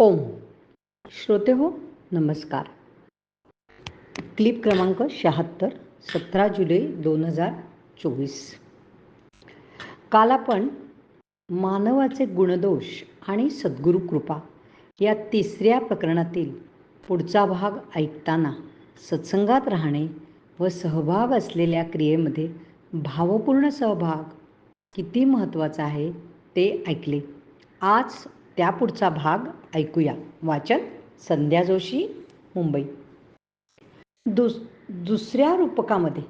ओम. श्रोते हो नमस्कार. क्लिप क्रमांक शहात्तर सतरा जुलै दोन हजार चोवीस. काल आपण मानवाचे गुणदोष आणि सद्गुरू कृपा या तिसऱ्या प्रकरणातील पुढचा भाग ऐकताना सत्संगात राहणे व सहभाग असलेल्या क्रियेमध्ये भावपूर्ण सहभाग किती महत्त्वाचा आहे ते ऐकले. आज त्या पुढचा भाग ऐकूया. वाचन संध्या जोशी मुंबई. दुस दुसऱ्या रूपकामध्ये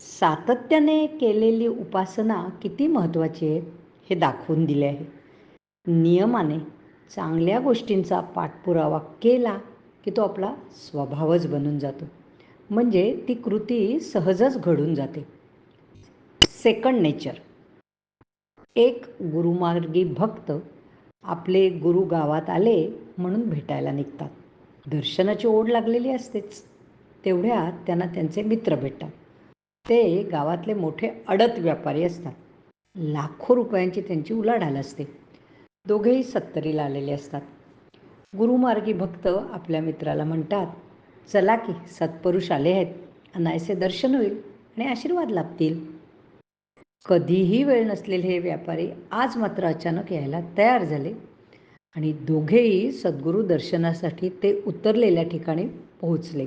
सातत्याने केलेली उपासना किती महत्त्वाची आहे हे दाखवून दिले आहे. नियमाने चांगल्या गोष्टींचा पाठपुरावा केला की तो आपला स्वभावच बनून जातो. म्हणजे ती कृती सहजच घडून जाते. सेकंड नेचर एक गुरुमार्गी भक्त आपले गुरु गावात आले म्हणून भेटायला निघतात. दर्शनाची ओढ लागलेली असतेच. तेवढ्यात त्यांना त्यांचे मित्र भेटतात. ते गावातले मोठे अडत व्यापारी असतात. लाखो रुपयांची त्यांची उलाढाल असते. दोघेही सत्तरीला आलेले असतात. गुरुमार्गी भक्त आपल्या मित्राला म्हणतात चला की सत्पुरुष आले आहेत. अनायसे दर्शन होईल आणि आशीर्वाद लाभतील. कधीही वेळ नसलेले हे व्यापारी आज मात्र अचानक यायला तयार झाले आणि दोघेही सद्गुरू दर्शनासाठी ते उतरलेल्या ठिकाणी पोहोचले.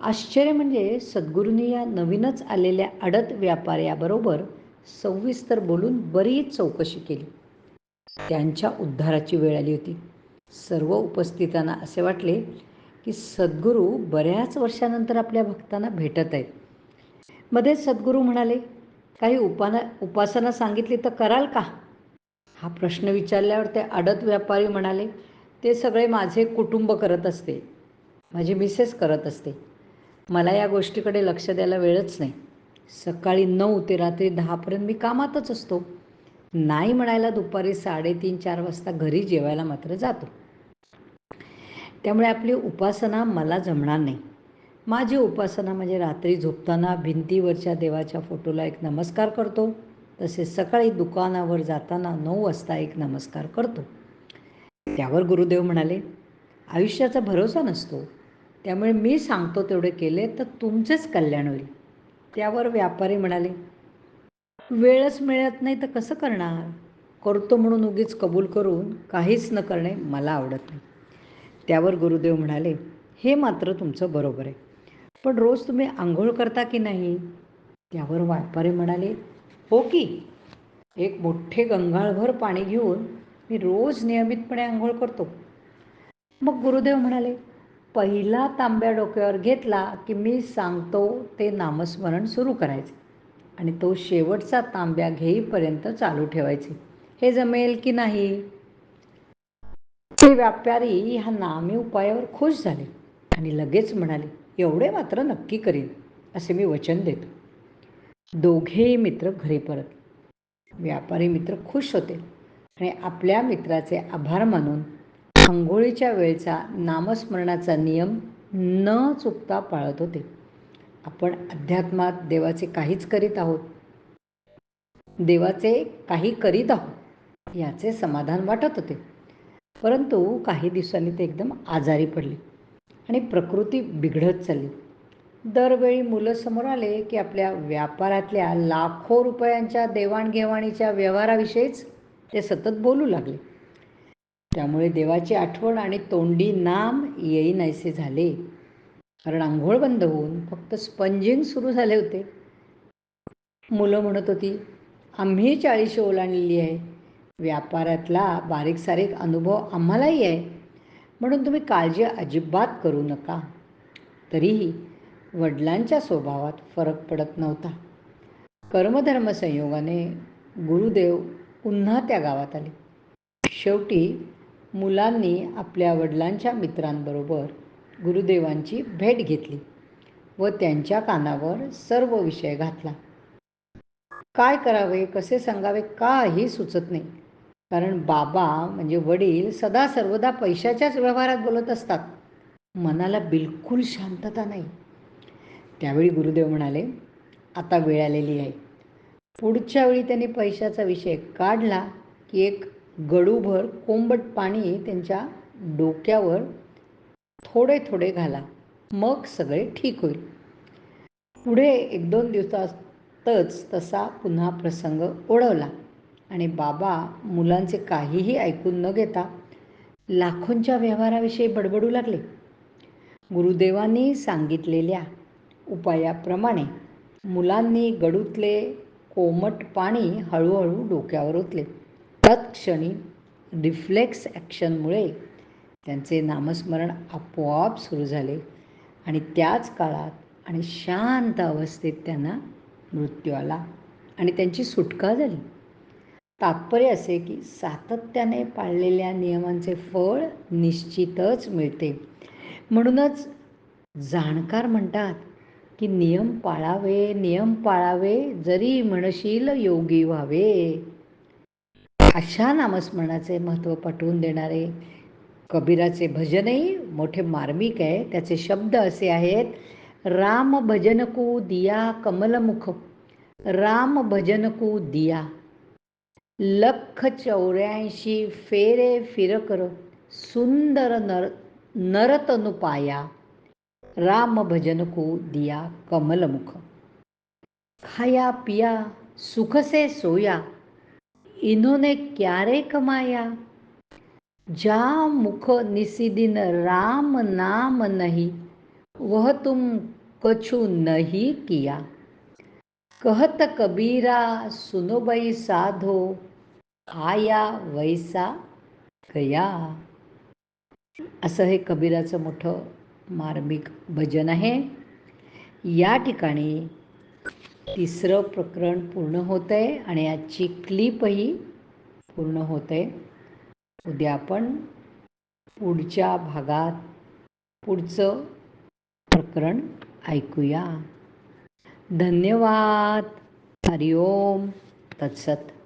आश्चर्य म्हणजे सद्गुरूंनी या नवीनच आलेल्या अडत व्यापाऱ्याबरोबर सविस्तर बोलून बरीच चौकशी केली. त्यांच्या उद्धाराची वेळ आली होती. सर्व उपस्थितांना असे वाटले की सद्गुरू बऱ्याच वर्षानंतर आपल्या भक्तांना भेटत आहेत. मध्येच सद्गुरू म्हणाले काही उपाना उपासना सांगितली तर कराल का? हा प्रश्न विचारल्यावर ते अडत व्यापारी म्हणाले ते सगळे माझे कुटुंब करत असते. माझी मिसेस करत असते. मला या गोष्टीकडे लक्ष द्यायला वेळच नाही. सकाळी नऊ ते रात्री दहापर्यंत मी कामातच असतो. नाही म्हणायला दुपारी साडेतीन चार वाजता घरी जेवायला मात्र जातो. त्यामुळे आपली उपासना मला जमणार नाही. माझी उपासना म्हणजे रात्री झोपताना भिंतीवरच्या देवाच्या फोटोला एक नमस्कार करतो. तसेच सकाळी दुकानावर जाताना नऊ वाजता एक नमस्कार करतो. त्यावर गुरुदेव म्हणाले आयुष्याचा भरोसा नसतो. त्यामुळे मी सांगतो तेवढे केले तर तुमचेच कल्याण होईल. त्यावर व्यापारी म्हणाले वेळच मिळत नाही तर कसं करणार? करतो म्हणून उगीच कबूल करून काहीच न करणे मला आवडत नाही. त्यावर गुरुदेव म्हणाले हे मात्र तुमचं बरोबर आहे. पण रोज तुम्ही आंघोळ करता की नाही? त्यावर व्यापारी म्हणाले हो की. एक मोठे गंगाळभर पाणी घेऊन मी रोज नियमितपणे आंघोळ करतो. मग गुरुदेव म्हणाले पहिला तांब्या डोक्यावर घेतला की मी सांगतो ते नामस्मरण सुरू करायचे आणि तो शेवटचा तांब्या घेईपर्यंत चालू ठेवायचे. हे जमेल की नाही? ते व्यापारी ह्या नामी उपायावर खुश झाले आणि लगेच म्हणाले एवढे मात्र नक्की करीन असे मी वचन देतो. दोघेही मित्र घरी परत. व्यापारी मित्र खुश होते आणि आपल्या मित्राचे आभार मानून आंघोळीच्या वेळचा नामस्मरणाचा नियम न चुकता पाळत होते. आपण अध्यात्मात देवाचे काहीच करीत आहोत. देवाचे काही करीत आहोत याचे समाधान वाटत होते. परंतु काही दिवसांनी ते एकदम आजारी पडले. आणि प्रकृती बिघडत चालली. दरवेळी मुलं समोर आले की आपल्या व्यापारातल्या लाखो रुपयांच्या देवाणघेवाणीच्या व्यवहाराविषयीच ते सतत बोलू लागले. त्यामुळे देवाची आठवण आणि तोंडी नाम येईनायसे झाले. कारण आंघोळ बंद होऊन फक्त स्पंजिंग सुरू झाले होते. मुलं म्हणत होती आम्ही चाळीशी ओलांडलेली आहे. व्यापारातला बारीक सारीक अनुभव आम्हालाही आहे. म्हणून तुम्ही काळजी अजिबात करू नका. तरीही वडिलांच्या स्वभावात फरक पडत नव्हता. कर्मधर्म संयोगाने गुरुदेव पुन्हा त्या गावात आले. शेवटी मुलांनी आपल्या वडिलांच्या मित्रांबरोबर गुरुदेवांची भेट घेतली व त्यांच्या कानावर सर्व विषय घातला. काय करावे कसे सांगावे काही सुचत नाही. कारण बाबा म्हणजे वडील सदा सर्वदा पैशाच्याच व्यवहारात बोलत असतात. मनाला बिलकुल शांतता नाही. त्यावेळी गुरुदेव म्हणाले आता वेळ आलेली आहे. पुढच्या वेळी त्यांनी पैशाचा विषय काढला की एक गडूभर कोंबट पाणी त्यांच्या डोक्यावर थोडे थोडे घाला. मग सगळे ठीक होईल. पुढे एक दोन दिवसातच तसा पुन्हा प्रसंग ओढवला. आणि बाबा मुलांचे काहीही ऐकून न घेता लाखोंच्या व्यवहाराविषयी बडबडू लागले. गुरुदेवांनी सांगितलेल्या उपायाप्रमाणे मुलांनी गडूतले कोमट पाणी हळूहळू डोक्यावर ओतले. तत्क्षणी रिफ्लेक्स ॲक्शनमुळे त्यांचे नामस्मरण आपोआप सुरू झाले आणि त्याच काळात आणि शांत अवस्थेत त्यांना मृत्यू आला आणि त्यांची सुटका झाली. तात्पर्य असे की सातत्याने पाळलेल्या नियमांचे फळ निश्चितच मिळते. म्हणूनच जाणकार म्हणतात की नियम पाळावे नियम पाळावे जरी म्हणशील योगी व्हावे. अशा नामस्मरणाचे महत्त्व पटवून देणारे कबीराचे भजनही मोठे मार्मिक आहे. त्याचे शब्द असे आहेत राम भजनकू दिया कमलमुख राम भजनकू दिया लख चौऱ्याऐंशी फेरे फिर कर सुंदर नर नरतनुपाया राम भजन को दिया कमलमुख। खाया पिया, सुख से सोया, इन्होंने क्यारे कमाया? जा मुख निसिदिन राम नाम नहीं, वह तुम कछु नहीं किया। कहत कबीरा, सुनो बई साधो आया वैसा गया. असं हे कबीराचं मोठं मार्मिक भजन आहे. या ठिकाणी तिसरं प्रकरण पूर्ण होतं आहे आणि याची क्लिपही पूर्ण होत आहे उद्या आपण पुढच्या भागात पुढचं प्रकरण ऐकूया. धन्यवाद. हरिओम. तत्सत.